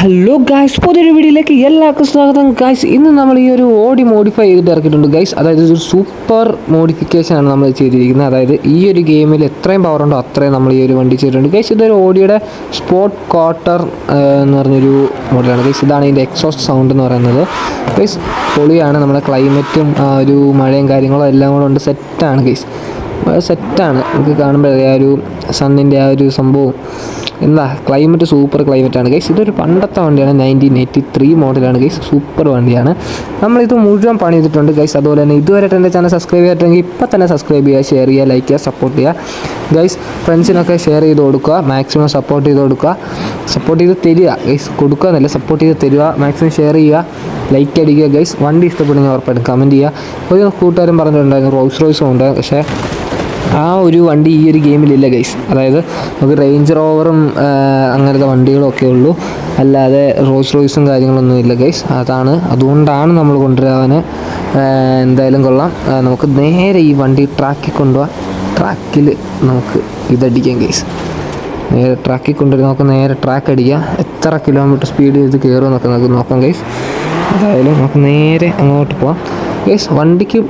Hello guys പുതിയൊരു വീഡിയോയിലേക്ക് എല്ലാവർക്കും സ്വാഗതം. ഗായ്സ് ഇന്ന് നമ്മൾ ഈ ഒരു ഓടി മോഡിഫൈ ചെയ്തിട്ട് ഇറക്കിയിട്ടുണ്ട് ഗൈസ് അതായത് ഒരു സൂപ്പർ മോഡിഫിക്കേഷൻ ആണ് നമ്മൾ ചെയ്തിരിക്കുന്നത്. അതായത് ഈ ഒരു ഗെയിമിൽ എത്രയും പവർ ഉണ്ടോ അത്രയും നമ്മൾ ഈ ഒരു വണ്ടി ചെയ്തിട്ടുണ്ട്. ഗൈസ് ഇതൊരു ഓഡിയുടെ സ്പോട്ട് ക്വാർട്ടർ എന്ന് പറഞ്ഞൊരു മോഡലാണ് ഗൈസ് ഇതാണ് ഇതിന്റെ എക്സോസ്റ്റ് സൗണ്ട് എന്ന് പറയുന്നത്. ഗൈസ് പൊളിയാണ്. നമ്മുടെ ക്ലൈമറ്റും ഒരു മഴയും കാര്യങ്ങളും എല്ലാം കൂടെ ഉണ്ട്. സെറ്റാണ് ഗൈസ് സെറ്റാണ് നമുക്ക് കാണുമ്പോൾ ആ ഒരു സണ്ണിന്റെ ആ ഒരു സംഭവം. എന്താ ക്ലൈമറ്റ് സൂപ്പർ ക്ലൈമറ്റാണ് ഗൈസ് ഇതൊരു പണ്ടത്തെ വണ്ടിയാണ് നയന്റീൻ എയ്റ്റി ത്രീ മോഡലാണ് ഗൈസ് സൂപ്പർ വണ്ടിയാണ്. നമ്മളിത് മുഴുവൻ പണി ചെയ്തിട്ടുണ്ട് ഗൈസ് അതുപോലെ തന്നെ ഇതുവരെ എന്റെ ചാനൽ സബ്സ്ക്രൈബ് ചെയ്തിട്ടുണ്ടെങ്കിൽ ഇപ്പം തന്നെ സബ്സ്ക്രൈബ് ചെയ്യുക ഷെയർ ചെയ്യുക ലൈക്ക് ചെയ്യുക സപ്പോർട്ട് ചെയ്യുക. ഗൈസ് ഫ്രണ്ട്സിനൊക്കെ ഷെയർ ചെയ്ത് കൊടുക്കുക മാക്സിമം സപ്പോർട്ട് ചെയ്ത് കൊടുക്കുക. സപ്പോർട്ട് ചെയ്ത് തരിക ഗൈസ് കൊടുക്കുക എന്നല്ല സപ്പോർട്ട് ചെയ്ത് തരിക മാക്സിമം ഷെയർ ചെയ്യുക ലൈക്ക് അടിക്കുക ഗൈസ് വണ്ടി ഇഷ്ടപ്പെടുന്ന ഉറപ്പായിട്ടും കമന്റ് ചെയ്യുക. ഒരു കൂട്ടുകാരും പറഞ്ഞിട്ടുണ്ടായിരുന്നു റോയ്സ് റോയ്സും ഉണ്ട് പക്ഷേ ആ ഒരു വണ്ടി ഈ ഒരു ഗെയിമിലില്ല ഗൈസ് അതായത് നമുക്ക് റേഞ്ച് റോവറും അങ്ങനത്തെ വണ്ടികളൊക്കെ ഉള്ളൂ. അല്ലാതെ റോസ് റോയ്സും കാര്യങ്ങളൊന്നും ഇല്ല ഗൈസ് അതാണ് അതുകൊണ്ടാണ് നമ്മൾ കൊണ്ടുവരാൻ എന്തായാലും കൊള്ളാം. നമുക്ക് നേരെ ഈ വണ്ടി ട്രാക്കിൽ കൊണ്ടുപോകാം ട്രാക്കിൽ നമുക്ക് ഇതടിക്കാം ഗൈസ് നേരെ ട്രാക്കിൽ കൊണ്ടുവരും നമുക്ക് നേരെ ട്രാക്ക് അടിക്കാം. എത്ര കിലോമീറ്റർ സ്പീഡ് ഇത് കയറുമെന്നൊക്കെ നമുക്ക് നോക്കാം ഗൈസ് അതായാലും നമുക്ക് നേരെ അങ്ങോട്ട് പോവാം. ഗൈസ് വണ്ടിക്ക്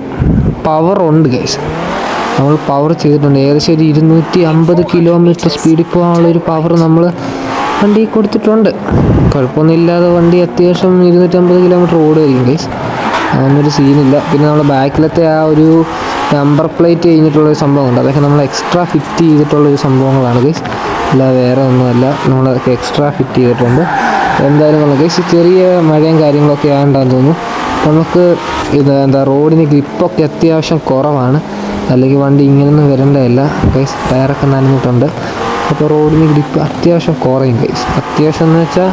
പവർ ഉണ്ട് ഗൈസ് നമ്മൾ പവർ ചെയ്തിട്ടുണ്ട്. ഏകദേശം ഒരു ഇരുന്നൂറ്റി അമ്പത് കിലോമീറ്റർ സ്പീഡിൽ പോകാനുള്ള ഒരു പവർ നമ്മൾ വണ്ടി കൊടുത്തിട്ടുണ്ട്. കുഴപ്പമൊന്നുമില്ലാതെ വണ്ടി അത്യാവശ്യം ഇരുന്നൂറ്റമ്പത് കിലോമീറ്റർ ഓടുമായിരിക്കും ഗൈസ് അതൊന്നൊരു സീനില്ല പിന്നെ നമ്മുടെ ബാക്കിലത്തെ ആ ഒരു നമ്പർ പ്ലേറ്റ് കഴിഞ്ഞിട്ടുള്ളൊരു സംഭവമുണ്ട്. അതൊക്കെ നമ്മൾ എക്സ്ട്രാ ഫിറ്റ് ചെയ്തിട്ടുള്ളൊരു സംഭവങ്ങളാണ് ഗൈസ് അല്ല വേറെ ഒന്നുമല്ല. നമ്മളതൊക്കെ എക്സ്ട്രാ ഫിറ്റ് ചെയ്തിട്ടുണ്ട്. എന്തായാലും നമ്മൾ ഗൈസ് ചെറിയ മഴയും കാര്യങ്ങളൊക്കെ ആണ്ടാന്ന് തോന്നുന്നു. നമുക്ക് ഇത് എന്താ റോഡിന് ഗ്രിപ്പൊക്കെ അത്യാവശ്യം കുറവാണ്. അല്ലെങ്കിൽ വണ്ടി ഇങ്ങനൊന്നും വരേണ്ടതല്ല ഗൈസ് ടയറൊക്കെ നനഞ്ഞിട്ടുണ്ട്. അപ്പോൾ റോഡിന് ഗ്രിപ്പ് അത്യാവശ്യം കുറയും ഗൈസ് അത്യാവശ്യം എന്ന് വെച്ചാൽ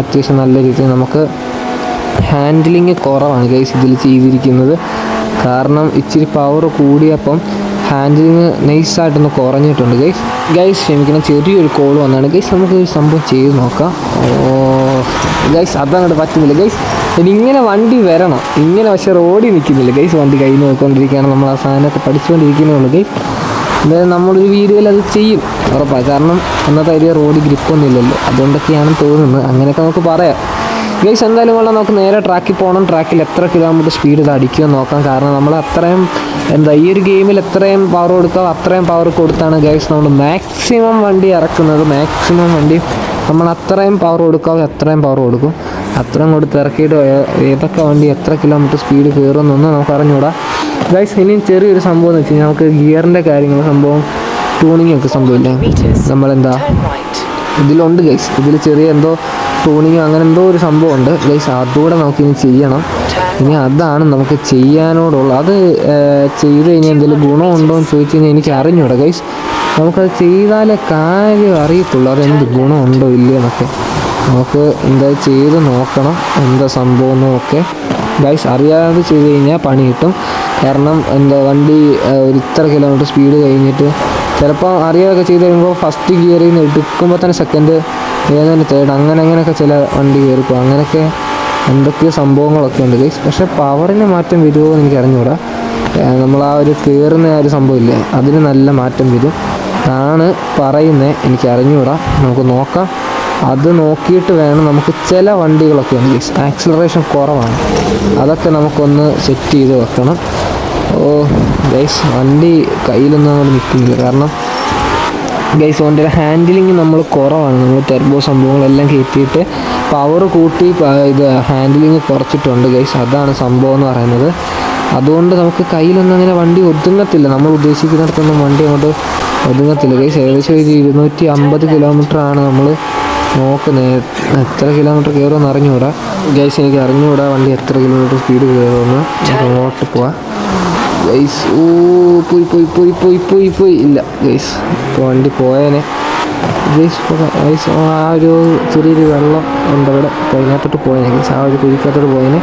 അത്യാവശ്യം നല്ല രീതിയിൽ നമുക്ക് ഹാൻഡിലിങ് കുറവാണ് ഗൈസ് ഇതിൽ ചെയ്തിരിക്കുന്നത്. കാരണം ഇച്ചിരി പവർ കൂടിയപ്പം ഹാൻഡിലിങ് നൈസായിട്ടൊന്ന് കുറഞ്ഞിട്ടുണ്ട്. ഗൈസ് ഗൈസ് ക്ഷമിക്കണം ചെറിയൊരു കോൾ വന്നാണ്. ഗൈസ് നമുക്ക് ഒരു സംഭവം ചെയ്ത് നോക്കാം. ഓ ഗൈസ് അതങ്ങോട്ട് പറ്റുന്നില്ല. ഗൈസ് ഇങ്ങനെ വണ്ടി വരണം. ഇങ്ങനെ പക്ഷേ റോഡിൽ നിൽക്കുന്നില്ല. ഗൈസ് വണ്ടി കയ്യിൽ നോക്കിക്കൊണ്ടിരിക്കുകയാണ്. നമ്മൾ ആ സാധനമൊക്കെ പഠിച്ചുകൊണ്ടിരിക്കുന്നേ ഉള്ളൂ. ഗൈസ് എന്തായാലും നമ്മളൊരു വീഡിയോയിൽ അത് ചെയ്യും. ഉറപ്പാണ്. കാരണം അന്നത്തെ വലിയ റോഡ് ഗ്രിപ്പൊന്നും ഇല്ലല്ലോ. അതുകൊണ്ടൊക്കെയാണ് തോന്നുന്നത്. അങ്ങനെയൊക്കെ നമുക്ക് പറയാം. ഗൈസ് എന്തായാലും കൊള്ളാം നമുക്ക് നേരെ ട്രാക്കിൽ പോകണം ട്രാക്കിൽ എത്ര കിലോമീറ്റർ സ്പീഡ് ഇത് അടിക്കുമെന്ന് നോക്കാം. കാരണം നമ്മൾ അത്രയും എന്താ ഈ ഒരു ഗെയിമിൽ എത്രയും പവർ കൊടുക്കാം അത്രയും പവർ കൊടുത്താണ് ഗൈസ് നമ്മൾ മാക്സിമം വണ്ടി ഇറക്കുന്നത്. മാക്സിമം വണ്ടി നമ്മൾ അത്രയും പവർ കൊടുക്കാം എത്രയും പവർ കൊടുക്കും. അത്രയും കൊടുത്ത് ഇറക്കിയിട്ട് ഏതൊക്കെ വണ്ടി എത്ര കിലോമീറ്റർ സ്പീഡ് കയറുമെന്നൊന്നും നമുക്ക് അറിഞ്ഞുകൂടാ. ഗൈസ് ഇനിയും ചെറിയൊരു സംഭവം എന്ന് വെച്ച് കഴിഞ്ഞാൽ നമുക്ക് ഗിയറിന്റെ കാര്യങ്ങൾ സംഭവം ട്യൂണിങ് ഒക്കെ സംഭവമില്ല നമ്മളെന്താ? ഇതിലുണ്ട് ഗൈസ് ഇതിൽ ചെറിയ എന്തോ ട്യൂണിങ്ങോ അങ്ങനെ എന്തോ ഒരു സംഭവം ഉണ്ട് ഗൈസ് അതുകൂടെ നമുക്ക് ഇനി ചെയ്യണം. ഇനി അതാണ് നമുക്ക് ചെയ്യാനോടുള്ള അത് ചെയ്തു ചെയ്ത് കഴിഞ്ഞാൽ എന്തെങ്കിലും ഗുണമുണ്ടോ എന്ന് ചോദിച്ചു കഴിഞ്ഞാൽ എനിക്ക് അറിഞ്ഞൂടാ ഗൈസ്. നമുക്കത് ചെയ്താലേ കാര്യം അറിയത്തുള്ളൂ. അതെന്ത് ഗുണമുണ്ടോ ഇല്ലയോ എന്നൊക്കെ. നമുക്ക് എന്താ ചെയ്ത് നോക്കണം. എന്താ സംഭവം എന്നൊക്കെ ഗൈസ് അറിയാതെ ചെയ്ത് കഴിഞ്ഞാൽ പണി കിട്ടും. കാരണം എന്താ വണ്ടി ഒരു ഇത്ര കിലോമീറ്റർ സ്പീഡ് കഴിഞ്ഞിട്ട് ചിലപ്പോൾ അറിയാതൊക്കെ ചെയ്ത് കഴിയുമ്പോൾ ഫസ്റ്റ് ഗിയറിൽ നിന്ന് എടുക്കുമ്പോൾ തന്നെ സെക്കൻഡ് ഏതാണ് തേർഡ് അങ്ങനെ അങ്ങനെയൊക്കെ ചില വണ്ടി കയറിപ്പോൾ അങ്ങനെയൊക്കെ എന്തൊക്കെയോ സംഭവങ്ങളൊക്കെ ഉണ്ട് ഗൈസ്. പക്ഷേ പവറിന് മാറ്റം വരുമോ എന്ന് എനിക്ക് അറിഞ്ഞൂടാ ഏർ നമ്മൾ ആ ഒരു കയറുന്ന ആ ഒരു സംഭവമില്ലേ അതിന് നല്ല മാറ്റം വരും. ആണ് പറയുന്നത് എനിക്ക് അറിഞ്ഞൂടാ നമുക്ക് നോക്കാം. അത് നോക്കിയിട്ട് വേണം നമുക്ക് ചില വണ്ടികളൊക്കെ ഉണ്ട് ഗൈസ്. ആക്സിലറേഷൻ കുറവാണ്. അതൊക്കെ നമുക്കൊന്ന് സെറ്റ് ചെയ്ത് വെക്കണം. ഓ ഗൈസ് വണ്ടി കയ്യിലൊന്നും അങ്ങോട്ട് നിൽക്കുന്നില്ല. കാരണം ഗൈസ് വണ്ടിയുടെ ഹാൻഡിലിങ് നമ്മൾ കുറവാണ്. നമ്മൾ ടെർബോ സംഭവങ്ങളെല്ലാം കയറ്റിയിട്ട് പവർ കൂട്ടി ഇത് ഹാൻഡിലിങ് കുറച്ചിട്ടുണ്ട് ഗൈസ് അതാണ് സംഭവം എന്ന് പറയുന്നത്. അതുകൊണ്ട് നമുക്ക് കയ്യിലൊന്നും അങ്ങനെ വണ്ടി ഒതുങ്ങത്തില്ല. നമ്മൾ ഉദ്ദേശിക്കുന്നിടത്തൊന്നും വണ്ടി അങ്ങോട്ട് ഒതുങ്ങത്തില്ല. ഗൈസ് ഏകദേശം ഒരു ഇരുന്നൂറ്റി അമ്പത് കിലോമീറ്റർ ആണ് നമ്മൾ നോക്കുന്നത്. എത്ര കിലോമീറ്റർ കയറുമെന്ന് അറിഞ്ഞുകൂടാ. ഗൈസ് എനിക്ക് അറിഞ്ഞുകൂടാ വണ്ടി എത്ര കിലോമീറ്റർ സ്പീഡ് കയറുമെന്ന്. അങ്ങോട്ട് പോവാം. ഗൈസ് ഓ പോയി പോയി പോയി പോയി പോയി പോയി ഇല്ല ഗൈസ് വണ്ടി പോയേനെ. ഗൈസ് ഗൈസ് ആ ഒരു ചെറിയൊരു വെള്ളം ഉണ്ട് അവിടെ അപ്പോൾ പോയേനെ ഗൈസ് ആ ഒരു കുഴിക്കകത്തോട്ട് പോയേനെ.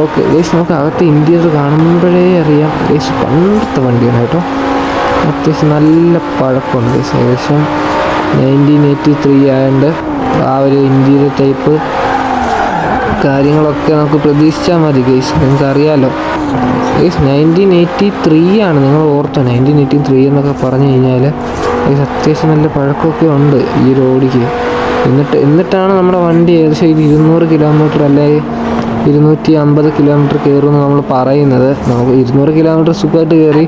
ഓക്കെ ഗൈസ് നമുക്ക് അകത്ത് ഇന്റീരിയർ കാണുമ്പോഴേ അറിയാം. ഗൈസ് പണ്ടത്തെ വണ്ടിയാണ് കേട്ടോ. അത്യാവശ്യം നല്ല പഴക്കമുണ്ട് ഗൈസ് ഏകദേശം നയന്റീൻ എയ്റ്റി ത്രീ ആയതുകൊണ്ട് ആ ഒരു ഇന്റീരിയർ ടൈപ്പ് കാര്യങ്ങളൊക്കെ നമുക്ക് പ്രതീക്ഷിച്ചാൽ മതി ഗൈസ് നിങ്ങൾക്ക് അറിയാമല്ലോ ഗൈസ് നയന്റീൻ എയ്റ്റി ത്രീ ആണ് നിങ്ങൾ ഓർത്തോ. നയന്റീൻ എയ്റ്റി ത്രീ എന്നൊക്കെ പറഞ്ഞു കഴിഞ്ഞാൽ ഗൈസ് അത്യാവശ്യം നല്ല പഴക്കമൊക്കെ ഉണ്ട് ഈ റോഡിക്ക്. എന്നിട്ട് എന്നിട്ടാണ് നമ്മുടെ വണ്ടി ഏകദേശം ഇത് ഇരുന്നൂറ് കിലോമീറ്റർ അല്ലെങ്കിൽ ഇരുന്നൂറ്റി അമ്പത് കിലോമീറ്റർ കയറുമെന്ന് നമ്മൾ പറയുന്നത്. നമുക്ക് ഇരുന്നൂറ് കിലോമീറ്റർ സുഖമായിട്ട് കയറി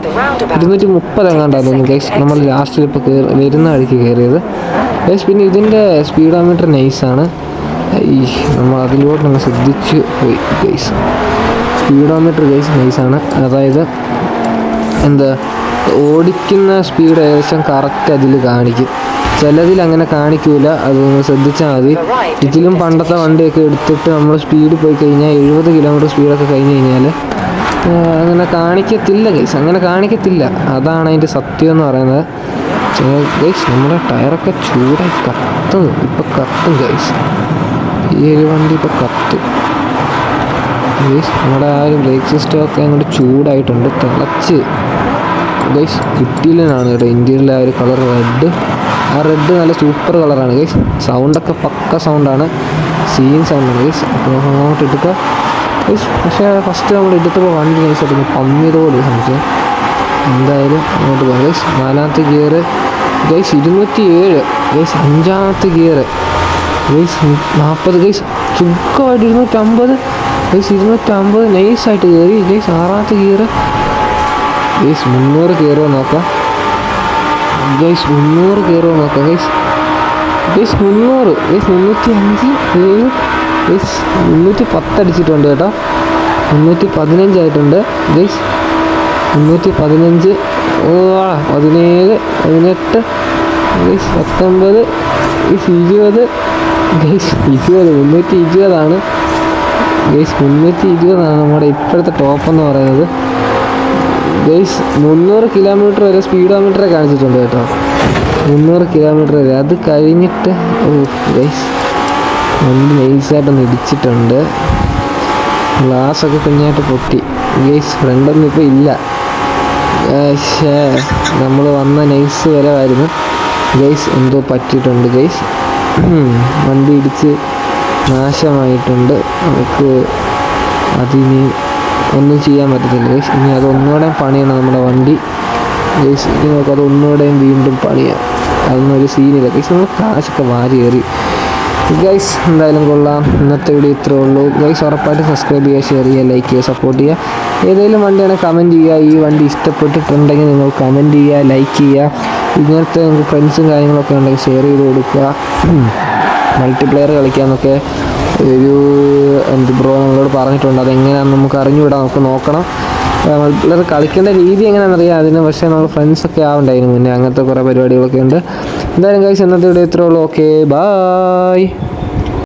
ഇരുന്നൂറ്റി മുപ്പത് എങ്ങാണ്ടായിരുന്നു ഗൈസ് നമ്മൾ ലാസ്റ്റിൽ ഇപ്പോൾ കയറി വരുന്ന വഴിക്ക് കയറിയത്. ഗൈസ് പിന്നെ ഇതിന്റെ സ്പീഡോമീറ്റർ നൈസാണ് നമ്മൾ അതിലോട്ട് നമ്മൾ ശ്രദ്ധിച്ച് പോയി ഗൈസ് സ്പീഡോമീറ്റർ ഗൈസ് നൈസാണ് അതായത് എന്താ ഓടിക്കുന്ന സ്പീഡ് ഏകദേശം കറക്റ്റ് അതിൽ കാണിക്കും. ചിലതിൽ അങ്ങനെ കാണിക്കൂല അത് നിങ്ങൾ ശ്രദ്ധിച്ചാൽ മതി. ഇതിലും പണ്ടത്തെ വണ്ടിയൊക്കെ എടുത്തിട്ട് നമ്മൾ സ്പീഡ് പോയി കഴിഞ്ഞാൽ എഴുപത് കിലോമീറ്റർ സ്പീഡൊക്കെ കഴിഞ്ഞ് കഴിഞ്ഞാൽ അങ്ങനെ കാണിക്കത്തില്ല ഗൈസ് അങ്ങനെ കാണിക്കത്തില്ല. അതാണ് അതിന്റെ സത്യം എന്ന് പറയുന്നത്. ഗൈസ് നമ്മുടെ ടയറൊക്കെ ചൂടായി കത്തുന്നു. ഇപ്പം കത്തും ഗൈസ് ഈ ഒരു വണ്ടി ഇപ്പോൾ കത്തും. ഗൈസ് നമ്മുടെ ആ ഒരു ബ്രേക്ക് സിസ്റ്റം ഒക്കെ അങ്ങോട്ട് ചൂടായിട്ടുണ്ട്. തിളച്ച്. ഗൈസ് കിട്ടിയില്ലെന്നാണ് കേട്ടോ ഇന്ത്യയിലെ ആ ഒരു കളർ റെഡ് ആ റെഡ് നല്ല സൂപ്പർ കളറാണ് ഗൈസ് സൗണ്ടൊക്കെ പക്ക സൗണ്ടാണ് സീൻ സൗണ്ടാണ് ഗൈസ് അപ്പോൾ അങ്ങോട്ട് എടുക്കുക ഗൈസ് പക്ഷേ ഫസ്റ്റ് നമ്മൾ എടുത്തപ്പോൾ വണ്ടി ഗൈസ് എടുക്കും പമ്മിയതോട് സംശയം. എന്തായാലും അങ്ങോട്ട് പോകാം. ഗൈസ് നാലാമത്തെ ഗിയർ ഗൈസ് ഇരുന്നൂറ്റി ഏഴ് ഗൈസ് അഞ്ചാമത്തെ ഗിയർ ഗൈസ് നാൽപ്പത് ഗൈസ് സുഖമായിട്ട് ഇരുന്നൂറ്റമ്പത് ഗൈസ് ഇരുന്നൂറ്റമ്പത് നൈസായിട്ട് കയറി ഗൈസ് ആറാമത്തെ ഗിയർ ഗൈസ് മുന്നൂറ് കയറുമോ നോക്കാം. ഗൈസ് മുന്നൂറ് കയറുമോ നോക്കാം ഗൈസ്. ഗൈസ് മുന്നൂറ് ഗൈസ് മുന്നൂറ്റി അഞ്ച് ഏഴ് ഗൈസ് മുന്നൂറ്റി പത്തടിച്ചിട്ടുണ്ട് കേട്ടോ. മുന്നൂറ്റി പതിനഞ്ചായിട്ടുണ്ട് ഗൈസ് മുന്നൂറ്റി പതിനഞ്ച് പതിനേഴ് പതിനെട്ട് ഗൈസ് പത്തൊമ്പത് ഗൈസ് ഇരുപത് ഗൈസ് ഇരുപത് മുന്നൂറ്റി ഇരുപതാണ്. ഗൈസ് മുന്നൂറ്റി ഇരുപതാണ് നമ്മുടെ ഇപ്പോഴത്തെ ടോപ്പ് എന്ന് പറയുന്നത്. ഗൈസ് മുന്നൂറ് കിലോമീറ്റർ വരെ സ്പീഡോമീറ്ററെ കാണിച്ചിട്ടുണ്ട് കേട്ടോ. മുന്നൂറ് കിലോമീറ്റർ വരെ. അത് കഴിഞ്ഞിട്ട് ഓ ഗൈസ് വണ്ടി നൈസായിട്ടൊന്ന് ഇടിച്ചിട്ടുണ്ട്. ഗ്ലാസ്സൊക്കെ കുഞ്ഞായിട്ട് പൊട്ടി. ഗൈസ് ഫ്രണ്ടൊന്നും ഇപ്പോൾ ഇല്ല. നമ്മൾ വന്ന നൈസ് വരെ വരുന്നു ഗൈസ് എന്തോ പറ്റിയിട്ടുണ്ട്. ഗൈസ് വണ്ടി ഇടിച്ച് നാശമായിട്ടുണ്ട്. നമുക്ക് അതിനി ഒന്നും ചെയ്യാൻ പറ്റത്തില്ല. ഗൈസ് ഇനി അത് ഒന്നുകൂടെ പണിയണം നമ്മുടെ വണ്ടി. ഇനി നമുക്ക് അത് ഒന്നുകൂടെയും വീണ്ടും പണിയാം. അതൊന്നും ഒരു സീനില്ല ഗൈസ് നമ്മൾ കാശൊക്കെ വാരി കയറി. ഗൈസ് എന്തായാലും കൊള്ളാം. ഇന്നത്തെ വീഡിയോ ഇത്രേ ഉള്ളൂ. ഗൈസ് ഉറപ്പായിട്ട് സബ്സ്ക്രൈബ് ചെയ്യുക ഷെയർ ചെയ്യുക ലൈക്ക് ചെയ്യുക സപ്പോർട്ട് ചെയ്യുക. ഏതെങ്കിലും വണ്ടിയാണെങ്കിൽ കമന്റ് ചെയ്യുക. ഈ വണ്ടി ഇഷ്ടപ്പെട്ടിട്ടുണ്ടെങ്കിൽ നിങ്ങൾ കമന്റ് ചെയ്യുക ലൈക്ക് ചെയ്യുക. ഇങ്ങനത്തെ നമുക്ക് ഫ്രണ്ട്സും കാര്യങ്ങളൊക്കെ ഉണ്ടെങ്കിൽ ഷെയർ ചെയ്ത് കൊടുക്കുക. മൾട്ടിപ്ലെയർ കളിക്കാമെന്നൊക്കെ ഒരു എന്ത് ബ്രോ നമ്മളോട് പറഞ്ഞിട്ടുണ്ട്. അതെങ്ങനെയാണെന്ന് നമുക്ക് അറിഞ്ഞുവിടാം നമുക്ക് നോക്കണം. മൾട്ടിപ്ലെയർ കളിക്കേണ്ട രീതി എങ്ങനെയാണെന്ന് അറിയാം അതിന് പക്ഷേ നമ്മൾ ഫ്രണ്ട്സൊക്കെ ആവുണ്ടായിരുന്നു അതിന് മുന്നേ. അങ്ങനത്തെ കുറേ പരിപാടികളൊക്കെ ഉണ്ട്. എന്തായാലും കഴിച്ച് ഇന്നത്തെ വീഡിയോ ഇത്രയുള്ളൂ ഓക്കെ ബായ്